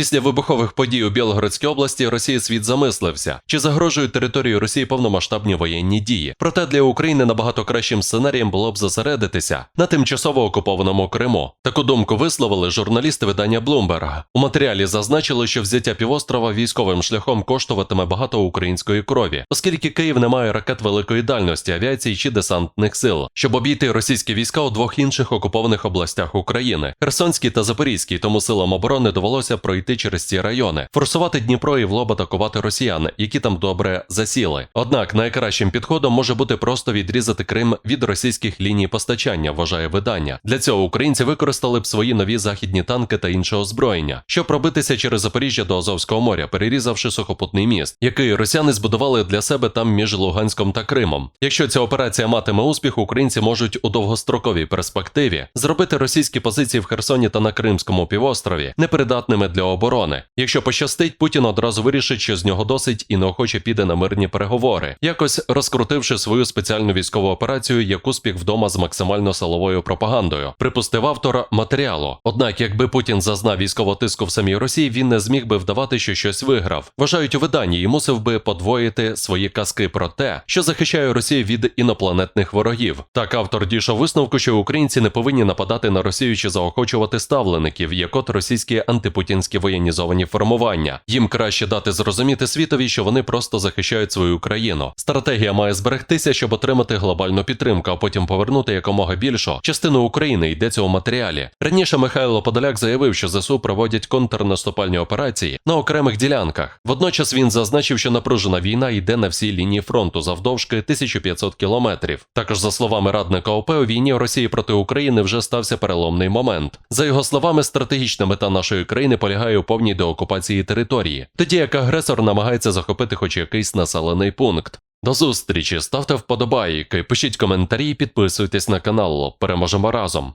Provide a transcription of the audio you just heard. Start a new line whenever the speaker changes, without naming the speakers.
Після вибухових подій у Білгородській області Росії світ замислився, чи загрожують території Росії повномасштабні воєнні дії. Проте для України набагато кращим сценарієм було б зосередитися на тимчасово окупованому Криму. Таку думку висловили журналісти видання Bloomberg. У матеріалі зазначили, що взяття півострова військовим шляхом коштуватиме багато української крові, оскільки Київ не має ракет великої дальності, авіації чи десантних сил, щоб обійти російські війська у двох інших окупованих областях України Херсонській та Запорізькій. Тому силам оборони довелося пройти через ці райони, форсувати Дніпро і в лоб атакувати росіян, які там добре засіли. Однак найкращим підходом може бути просто відрізати Крим від російських ліній постачання, вважає видання. Для цього українці використали б свої нові західні танки та інше озброєння, щоб пробитися через Запоріжжя до Азовського моря, перерізавши сухопутний міст, який росіяни збудували для себе там між Луганськом та Кримом. Якщо ця операція матиме успіх, українці можуть у довгостроковій перспективі зробити російські позиції в Херсоні та на Кримському півострові непридатними для оборони. Якщо пощастить, Путін одразу вирішить, що з нього досить і неохоче піде на мирні переговори, якось розкрутивши свою спеціальну військову операцію як успіх вдома з максимально силовою пропагандою, припустив автор матеріалу. Однак, якби Путін зазнав військового тиску в самій Росії, він не зміг би вдавати, що щось виграв. Вважають у виданні і мусив би подвоїти свої казки про те, що захищає Росію від інопланетних ворогів. Так автор дійшов висновку, що українці не повинні нападати на Росію чи заохочувати ставлеників, як от російські антипутінські воєнізовані формування. Їм краще дати зрозуміти світові, що вони просто захищають свою країну. Стратегія має зберегтися, щоб отримати глобальну підтримку, а потім повернути якомога більшу частину України. Йдеться у матеріалі. Раніше Михайло Подоляк заявив, що ЗСУ проводять контрнаступальні операції на окремих ділянках. Водночас він зазначив, що напружена війна йде на всій лінії фронту завдовжки 1500 кілометрів. Також, за словами радника ОП, у війні Росії проти України вже стався переломний момент. За його словами, стратегічна мета нашої країни полягає у повній деокупації території, тоді як агресор намагається захопити хоч якийсь населений пункт. До зустрічі, ставте вподобайки, пишіть коментарі, підписуйтесь на канал. Переможемо разом.